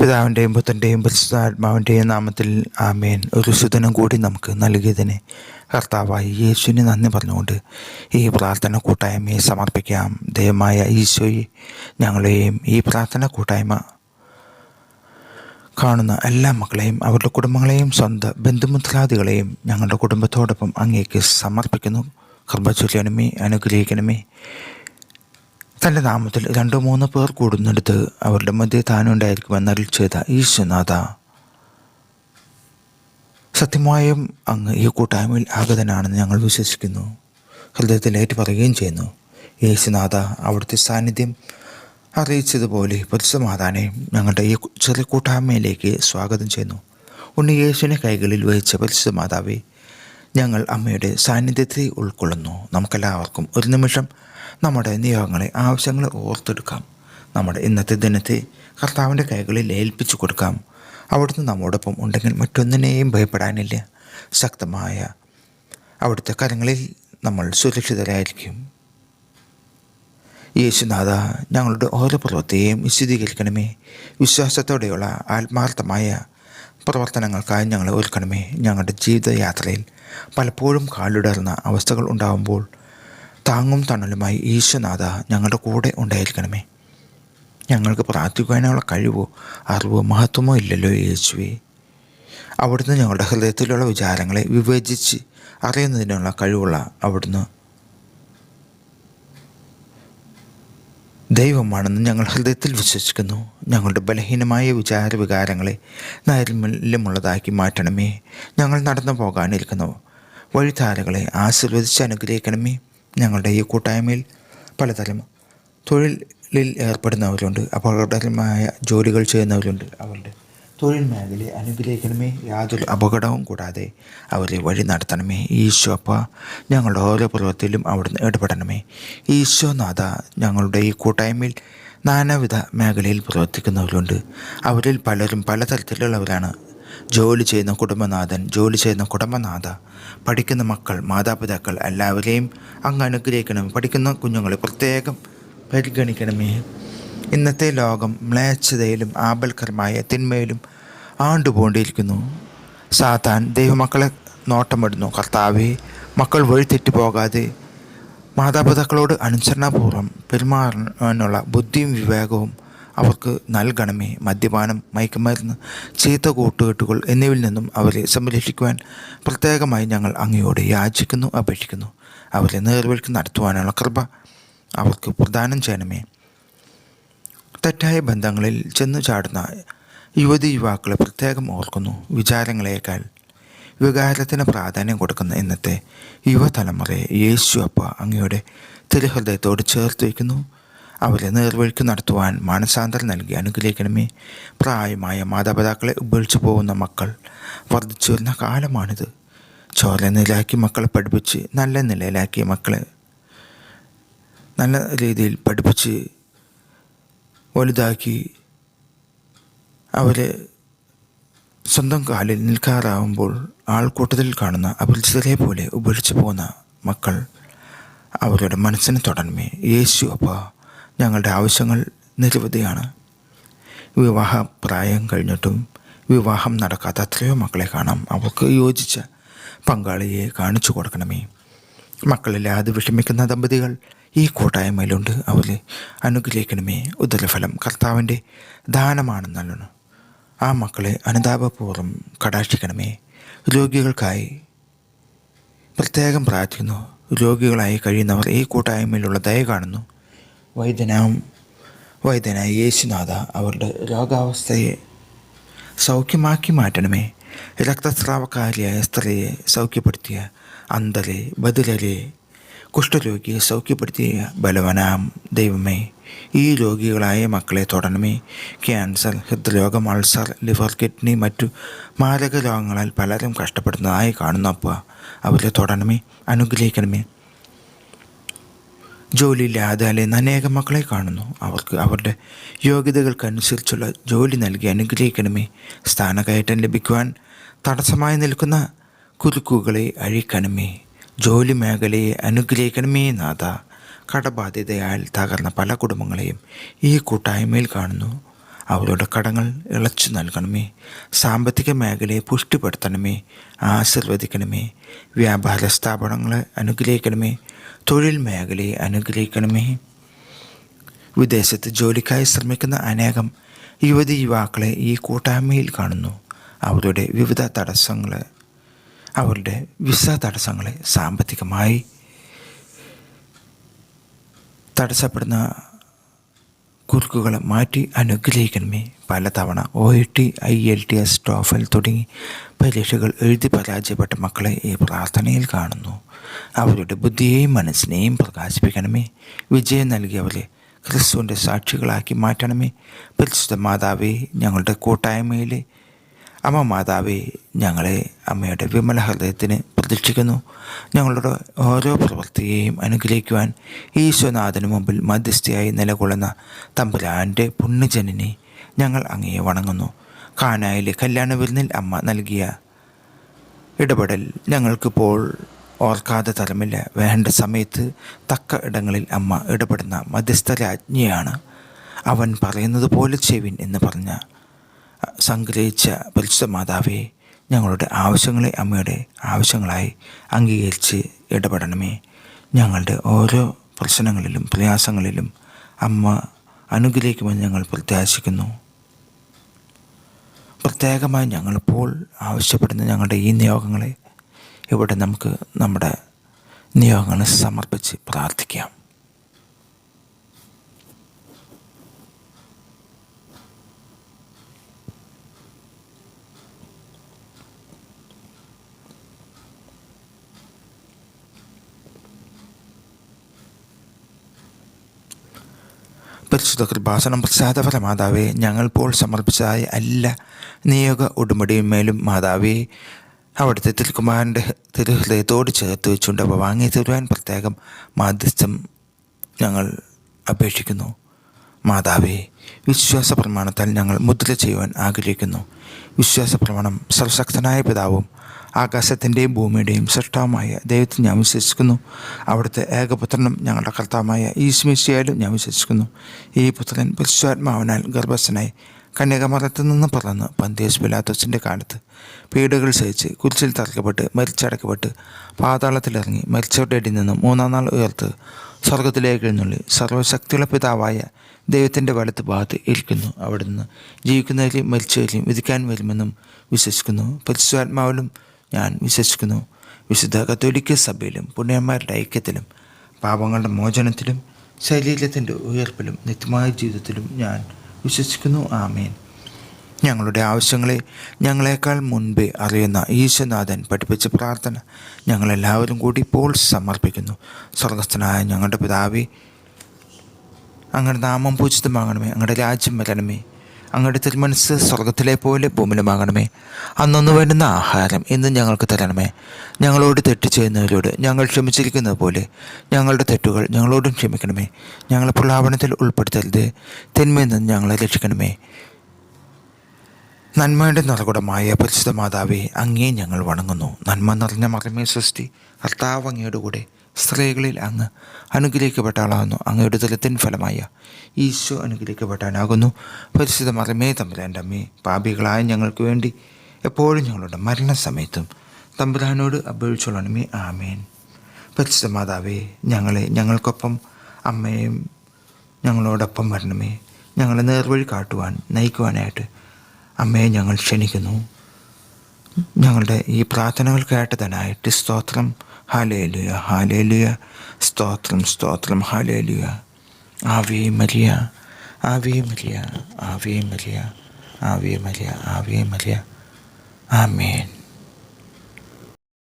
പിതാവിന്റെയും പുത്രന്റെയും പരിശുദ്ധാത്മാവിന്റെയും നാമത്തിൽ ആമേൻ. ഒരു സുദിനം കൂടി നമുക്ക് നൽകിയതിന് കർത്താവായി യേശുവിന് നന്ദി പറഞ്ഞുകൊണ്ട് ഈ പ്രാർത്ഥന കൂട്ടായ്മയെ സമർപ്പിക്കാം. ദയമായ ഈശോയെ ഞങ്ങളെയും ഈ പ്രാർത്ഥന കൂട്ടായ്മ കാണുന്ന എല്ലാ മക്കളെയും അവരുടെ കുടുംബങ്ങളെയും സ്വന്തം ബന്ധുമിത്രാദികളെയും ഞങ്ങളുടെ കുടുംബത്തോടൊപ്പം അങ്ങേക്ക് സമർപ്പിക്കുന്നു. കൃപ അനുഗ്രഹിക്കണമേ. തന്റെ നാമത്തിൽ രണ്ടോ മൂന്നോ പേർ കൂടുന്നിടത്ത് അവരുടെ മധ്യ താനുണ്ടായിരിക്കുമെന്ന് അരുൾ ചെയ്ത ഈശ്വനാഥ സത്യമായും അങ്ങ് ഈ കൂട്ടായ്മയിൽ ആഗതനാണെന്ന് ഞങ്ങൾ വിശ്വസിക്കുന്നു. ഹൃദയത്തിലേറ്റ് പറയുകയും ചെയ്യുന്നു യേശുനാഥ അവിടുത്തെ സാന്നിധ്യം അറിയിച്ചതുപോലെ പരിശുമാതാനെ ഞങ്ങളുടെ ഈ ചെറിയ കൂട്ടായ്മയിലേക്ക് സ്വാഗതം ചെയ്യുന്നു. ഉണ്ണി യേശുവിനെ കൈകളിൽ വഹിച്ച പരിശുദ്ധ മാതാവേ ഞങ്ങൾ അമ്മയുടെ സാന്നിധ്യത്തെ ഉൾക്കൊള്ളുന്നു. നമുക്കെല്ലാവർക്കും ഒരു നിമിഷം നമ്മുടെ നിയോഗങ്ങളെ ആവശ്യങ്ങളെ ഓർത്തെടുക്കാം. നമ്മുടെ ഇന്നത്തെ ദിനത്തെ കർത്താവിന്റെ കൈകളിൽ ഏൽപ്പിച്ചു കൊടുക്കാം. അവിടുന്ന് നമ്മോടൊപ്പം ഉണ്ടെങ്കിൽ മറ്റൊന്നിനെയും ഭയപ്പെടാനില്ല. ശക്തമായ അവിടുത്തെ കരങ്ങളിൽ നമ്മൾ സുരക്ഷിതരായിരിക്കും. യേശുനാഥ ഞങ്ങളുടെ ഓരോ പ്രവൃത്തിയെയും വിശദീകരിക്കണമേ. വിശ്വാസത്തോടെയുള്ള ആത്മാർത്ഥമായ പ്രവർത്തനങ്ങൾക്കായി ഞങ്ങളെ ഒരുക്കണമേ. ഞങ്ങളുടെ ജീവിതയാത്രയിൽ പലപ്പോഴും കാലിടർന്ന അവസ്ഥകൾ ഉണ്ടാകുമ്പോൾ താങ്ങും തണലുമായി ഈശ്വനാഥ ഞങ്ങളുടെ കൂടെ ഉണ്ടായിരിക്കണമേ. ഞങ്ങൾക്ക് പ്രാർത്ഥിക്കുവാനുള്ള കഴിവോ അറിവോ മഹത്വമോ ഇല്ലല്ലോ യേശുവേ. അവിടുന്ന് ഞങ്ങളുടെ ഹൃദയത്തിലുള്ള വിചാരങ്ങളെ വിവേചിച്ച് അറിയുന്നതിനുള്ള കഴിവുള്ള അവിടുന്ന് ദൈവമാണെന്ന് ഞങ്ങൾ ഹൃദയത്തിൽ വിശ്വസിക്കുന്നു. ഞങ്ങളുടെ ബലഹീനമായ വിചാര വികാരങ്ങളെ നൈർമല്യമുള്ളതാക്കി മാറ്റണമേ. ഞങ്ങൾ നടന്നു പോകാനിരിക്കുന്നു. വഴിധാരകളെ ആശീർവദിച്ച് അനുഗ്രഹിക്കണമേ. ഞങ്ങളുടെ ഈ കൂട്ടായ്മയിൽ പലതരം തൊഴിലിൽ ഏർപ്പെടുന്നവരുണ്ട്. അപകടകരമായ ജോലികൾ ചെയ്യുന്നവരുണ്ട്. അവരുടെ തൊഴിൽ മേഖലയെ അനുഗ്രഹിക്കണമേ. യാതൊരു അപകടവും കൂടാതെ അവരെ വഴി നടത്തണമേ. ഈശോ അപ്പ ഞങ്ങളുടെ ഓരോ പ്രവൃത്തിയിലും അവിടുന്ന് ഇടപെടണമേ. ഈശോ നാഥ ഞങ്ങളുടെ ഈ കൂട്ടായ്മയിൽ നാനാവിധ മേഖലയിൽ പ്രവർത്തിക്കുന്നവരുണ്ട്. അവരിൽ പലരും പലതരത്തിലുള്ളവരാണ്. ജോലി ചെയ്യുന്ന കുടുംബനാഥൻ ജോലി ചെയ്യുന്ന കുടുംബനാഥ പഠിക്കുന്ന മക്കൾ മാതാപിതാക്കൾ എല്ലാവരെയും അങ്ങ് അനുഗ്രഹിക്കണമേ. പഠിക്കുന്ന കുഞ്ഞുങ്ങളെ പ്രത്യേകം പരിഗണിക്കണമേ. ഇന്നത്തെ ലോകം മ്ലേച്ഛതയിലും ആപൽക്കരമായ തിന്മയിലും ആണ്ടുപോണ്ടിരിക്കുന്നു. സാത്താൻ ദൈവമക്കളെ നോട്ടമിടുന്നു. കർത്താവെ മക്കൾ വഴിതെറ്റി പോകാതെ മാതാപിതാക്കളോട് അനുസരണപൂർവം പെരുമാറാനുള്ള ബുദ്ധിയും വിവേകവും അവർക്ക് നൽകണമേ. മദ്യപാനം മയക്കുമരുന്ന് ചീത്ത കൂട്ടുകെട്ടുകൾ എന്നിവയിൽ നിന്നും അവരെ സംരക്ഷിക്കുവാൻ പ്രത്യേകമായി ഞങ്ങൾ അങ്ങയോട് യാചിക്കുന്നു അപേക്ഷിക്കുന്നു. അവരെ നേർവഴിക്ക് നടത്തുവാനുള്ള കൃപ അവർക്ക് പ്രദാനം ചെയ്യണമേ. തെറ്റായ ബന്ധങ്ങളിൽ ചെന്നു ചാടുന്ന യുവതി യുവാക്കളെ പ്രത്യേകം ഓർക്കുന്നു. വിചാരങ്ങളേക്കാൾ വികാരത്തിന് പ്രാധാന്യം കൊടുക്കുന്ന ഇന്നത്തെ യുവതലമുറയെ യേശു അപ്പ അങ്ങയുടെ തിരുഹൃദയത്തോട് ചേർത്ത് വയ്ക്കുന്നു. അവരെ നേർവഴിക്ക് നടത്തുവാൻ മാനസാന്തരം നൽകി അനുഗ്രഹിക്കണമേ. പ്രായമായ മാതാപിതാക്കളെ ഉപേക്ഷിച്ചു പോകുന്ന മക്കൾ വർദ്ധിച്ചു വരുന്ന കാലമാണിത്. ചോര നിലയാക്കി മക്കളെ പഠിപ്പിച്ച് നല്ല നിലയിലാക്കിയ മക്കളെ നല്ല രീതിയിൽ പഠിപ്പിച്ച് വലുതാക്കി അവരെ സ്വന്തം കാലിൽ നിൽക്കാറാവുമ്പോൾ ആൾക്കൂട്ടത്തിൽ കാണുന്ന അപരിചിതരെ പോലെ ഉപേക്ഷിച്ചു പോകുന്ന മക്കൾ അവരുടെ മനസ്സിന് തുടർമേ യേശു അപ്പ ഞങ്ങളുടെ ആവശ്യങ്ങൾ നിരവധിയാണ്. വിവാഹ പ്രായം കഴിഞ്ഞിട്ടും വിവാഹം നടക്കാത്ത എത്രയോ മക്കളെ കാണാം. അവർക്ക് യോജിച്ച പങ്കാളിയെ കാണിച്ചു കൊടുക്കണമേ. മക്കളില്ലാതെ വിഷമിക്കുന്ന ദമ്പതികൾ ഈ കൂട്ടായ്മയിലുണ്ട്. അവരെ അനുഗ്രഹിക്കണമേ. ഉദരഫലം കർത്താവിന്റെ ദാനമാണെന്നല്ലോ ആ മക്കളെ അനുതാപപൂർവം കടാക്ഷിക്കണമേ. രോഗികൾക്കായി പ്രത്യേകം പ്രാർത്ഥിക്കുന്നു. രോഗികളായി കഴിയുന്നവർ ഈ കൂട്ടായ്മയിലുള്ള ദയ കാണുന്നു. വൈദ്യനാം വൈദ്യനായ യേശുനാഥ അവരുടെ രോഗാവസ്ഥയെ സൗഖ്യമാക്കി മാറ്റണമേ. രക്തസ്രാവക്കാരിയായ സ്ത്രീയെ സൗഖ്യപ്പെടുത്തിയ അന്ധരെ ബദിരരെ കുഷ്ഠരോഗിയെ സൗഖ്യപ്പെടുത്തിയ ബലവനാം ദൈവമേ ഈ രോഗികളായ മക്കളെ തൊടണമേ. ക്യാൻസർ ഹൃദ്രോഗം അൾസർ ലിവർ കിഡ്നി മറ്റു മാരക രോഗങ്ങളാൽ പലരും കഷ്ടപ്പെടുന്നതായി കാണുന്നപ്പോൾ അവരെ തൊടണമേ അനുഗ്രഹിക്കണമേ. ജോലിയില്ലാതെ അല്ലെ അനേകം മക്കളെ കാണുന്നു. അവർക്ക് അവരുടെ യോഗ്യതകൾക്കനുസരിച്ചുള്ള ജോലി നൽകി അനുഗ്രഹിക്കണമേ. സ്ഥാനകയറ്റം ലഭിക്കുവാൻ തടസ്സമായി നിൽക്കുന്ന കുരുക്കുകളെ അഴിക്കണമേ ജോലി മേഖലയെ അനുഗ്രഹിക്കണമേ നാഥ. കടബാധ്യതയാൽ തകർന്ന പല കുടുംബങ്ങളെയും ഈ കൂട്ടായ്മയിൽ കാണുന്നു. അവരുടെ കടങ്ങൾ ഇളച്ചു നൽകണമേ സാമ്പത്തിക മേഖലയെ പുഷ്ടിപ്പെടുത്തണമേ ആശീർവദിക്കണമേ വ്യാപാര സ്ഥാപനങ്ങളെ അനുഗ്രഹിക്കണമേ തൊഴിൽ മേഖലയെ അനുഗ്രഹിക്കണമേ. വിദേശത്ത് ജോലിക്കായി ശ്രമിക്കുന്ന അനേകം യുവതി യുവാക്കളെ ഈ കൂട്ടായ്മയിൽ കാണുന്നു. അവരുടെ വിവിധ തടസ്സങ്ങളെ അവരുടെ വിസ തടസ്സങ്ങളെ സാമ്പത്തികമായി തടസ്സപ്പെടുന്ന കുറുക്കുകളെ മാറ്റി അനുഗ്രഹിക്കണമേ. പലതവണ O E T IELTS TOEFL തുടങ്ങി പരീക്ഷകൾ എഴുതി പരാജയപ്പെട്ട മക്കളെ ഈ പ്രാർത്ഥനയിൽ കാണുന്നു. അവരുടെ ബുദ്ധിയെയും മനസ്സിനെയും പ്രകാശിപ്പിക്കണമേ. വിജയം നൽകിയവരെ ക്രിസ്തുവിന്റെ സാക്ഷികളാക്കി മാറ്റണമേ. പരിശുദ്ധ മാതാവേ ഞങ്ങളുടെ കൂട്ടായ്മയിലെ അമ്മ മാതാവേ ഞങ്ങളെ അമ്മയുടെ വിമല ഹൃദയത്തിന് പ്രതീക്ഷിക്കുന്നു. ഞങ്ങളുടെ ഓരോ പ്രവൃത്തിയെയും അനുഗ്രഹിക്കുവാൻ ഈശ്വനാഥന് മുമ്പിൽ മധ്യസ്ഥയായി നിലകൊള്ളുന്ന തമ്പുരാന്റെ പുണ്യജനനെ ഞങ്ങൾ അങ്ങയെ വണങ്ങുന്നു. കാനായിലെ കല്യാണ വിരുന്നിൽ അമ്മ നൽകിയ ഇടപെടൽ ഞങ്ങൾക്കിപ്പോൾ ഓർക്കാതെ തരമില്ല. വേണ്ട സമയത്ത് തക്ക ഇടങ്ങളിൽ അമ്മ ഇടപെടുന്ന മധ്യസ്ഥരാജ്ഞിയാണ്. അവൻ പറയുന്നത് പോലെ ചെവിൻ എന്ന് പറഞ്ഞ സംഗ്രഹിച്ച പരിശുദ്ധ മാതാവേ ഞങ്ങളുടെ ആവശ്യങ്ങളെ അമ്മയുടെ ആവശ്യങ്ങളായി അംഗീകരിച്ച് ഇടപെടണമേ. ഞങ്ങളുടെ ഓരോ പ്രശ്നങ്ങളിലും പ്രയാസങ്ങളിലും അമ്മ അനുഗ്രഹിക്കുമെന്ന് ഞങ്ങൾ പ്രത്യാശിക്കുന്നു. പ്രത്യേകമായി ഞങ്ങളിപ്പോൾ ആവശ്യപ്പെടുന്ന ഞങ്ങളുടെ ഈ നിയോഗങ്ങളെ ഇവിടെ നമുക്ക് നമ്മുടെ നിയോഗങ്ങൾ സമർപ്പിച്ച് പ്രാർത്ഥിക്കാം. പരിശുദ്ധ കൃപാസനം പ്രസാദപര മാതാവേ ഞങ്ങൾ ഇപ്പോൾ സമർപ്പിച്ചതായ എല്ലാ നിയോഗ ഉടുമ്പടിയുമേലും മാതാവേ അവിടുത്തെ തിരുക്കുമാരന്റെ തിരുഹൃദയത്തോട് ചേർത്ത് വെച്ചുകൊണ്ട് അവ വാങ്ങി തരുവാൻ പ്രത്യേകം മാധ്യസ്ഥം ഞങ്ങൾ അപേക്ഷിക്കുന്നു. മാതാവേ വിശ്വാസ പ്രമാണത്താൽ ഞങ്ങൾ മുദ്ര ചെയ്യുവാൻ ആഗ്രഹിക്കുന്നു. വിശ്വാസ പ്രമാണം സർവശക്തനായ പിതാവും ആകാശത്തിന്റെയും ഭൂമിയുടെയും സൃഷ്ടാവുമായ ദൈവത്തിൽ ഞാൻ വിശ്വസിക്കുന്നു. അവിടുത്തെ ഏകപുത്രനും ഞങ്ങളുടെ കർത്താവുമായ ഈശ്മിശിയായാലും ഞാൻ വിശ്വസിക്കുന്നു. ഈ പുത്രൻ പരിശുദ്ധാത്മാവിനാൽ ഗർഭസ്ഥനായി കന്യാകുമാരത്തിൽ നിന്ന് പറന്ന് പന്തിയസ് പിലാത്തോസിന്റെ കാലത്ത് പീഡകൾ സഹിച്ച് കുരിശിൽ തറക്കപ്പെട്ട് മരിച്ചടക്കപ്പെട്ട് പാതാളത്തിലിറങ്ങി മരിച്ചവരുടെ ഇടയിൽ നിന്ന് മൂന്നാം നാൾ ഉയർത്ത് സ്വർഗത്തിലേക്ക് എഴുന്നള്ളി സർവശക്തിയുള്ള പിതാവായ ദൈവത്തിന്റെ വലത്ത് ഭാഗത്ത് ഇരിക്കുന്നു. അവിടുന്ന് ജീവിക്കുന്നവരെയും മരിച്ചവരെയും വിധിക്കാൻ വരുമെന്നും വിശ്വസിക്കുന്നു. പരിശുദ്ധാത്മാവിലും ഞാൻ വിശ്വസിക്കുന്നു. വിശുദ്ധ കത്തോലിക്ക സഭയിലും പുണ്യന്മാരുടെ ഐക്യത്തിലും പാപങ്ങളുടെ മോചനത്തിലും ശരീരത്തിന്റെ ഉയർപ്പിലും നിത്യമായ ജീവിതത്തിലും ഞാൻ വിശ്വസിക്കുന്നു. ആമേൻ. ഞങ്ങളുടെ ആവശ്യങ്ങളെ ഞങ്ങളെക്കാൾ മുൻപേ അറിയുന്ന ഈശ്വനാഥൻ പഠിപ്പിച്ച പ്രാർത്ഥന ഞങ്ങളെല്ലാവരും കൂടി ഇപ്പോൾ സമർപ്പിക്കുന്നു. സ്വർഗസ്ഥനായ ഞങ്ങളുടെ പിതാവി അങ്ങയുടെ നാമം പൂജിതമാകണമേ അങ്ങയുടെ രാജ്യം വരണമേ. അങ്ങയുടെ തിരുമനസ് സ്വർഗത്തിലെ പോലെ ഭൂമിലുമാകണമേ അന്നൊന്നു വേണ്ടുന്ന ആഹാരം ഇന്ന് ഞങ്ങൾക്ക് തരണമേ. ഞങ്ങളോട് തെറ്റ് ചെയ്യുന്നവരോട് ഞങ്ങൾ ക്ഷമിച്ചിരിക്കുന്നത് പോലെ ഞങ്ങളുടെ തെറ്റുകൾ ഞങ്ങളോടും ക്ഷമിക്കണമേ. ഞങ്ങളെ പ്രലാപനത്തിൽ ഉൾപ്പെടുത്തരുത്. തിന്മയിൽ നിന്ന് ഞങ്ങളെ രക്ഷിക്കണമേ. നന്മയുടെ നിറകുടമായ പരിശുദ്ധ മാതാവെ അങ്ങേ ഞങ്ങൾ വണങ്ങുന്നു. നന്മ നിറഞ്ഞ മറമേ സൃഷ്ടി. കർത്താവ് അങ്ങയുടെ കൂടെ സ്ത്രീകളിൽ അങ്ങ് അനുഗ്രഹിക്കപ്പെട്ട ആളാകുന്നു. അങ്ങയുടെ തലത്തിൻ ഫലമായ ഈശോ അനുഗ്രഹിക്കപ്പെട്ടാനാകുന്നു പരിശുദ്ധ മറമേ തമ്പുരാന്റെ അമ്മേ പാപികളായ ഞങ്ങൾക്ക് വേണ്ടി എപ്പോഴും ഞങ്ങളുടെ മരണസമയത്തും തമ്പുരാനോട് അപേക്ഷിച്ചോളണമേ. ആമേൻ. പരിശുദ്ധ മാതാവേ ഞങ്ങളെ ഞങ്ങൾക്കൊപ്പം അമ്മയും ഞങ്ങളോടൊപ്പം വരണമേ. ഞങ്ങളെ നേർവഴി കാട്ടുവാൻ നയിക്കുവാനായിട്ട് അമ്മയെ ഞങ്ങൾ ക്ഷണിക്കുന്നു. ഞങ്ങളുടെ ഈ പ്രാർത്ഥനകൾ കേട്ടതിനായിട്ട് സ്തോത്രം ഹാലേലുയ ഹാലേലുയ സ്തോത്രം സ്തോത്രം ഹാലേലുയ ആവേ മരിയ ആവേ മരിയ ആവേ മരിയ ആവേ മരിയ ആവേ മരിയ. ആമേൻ.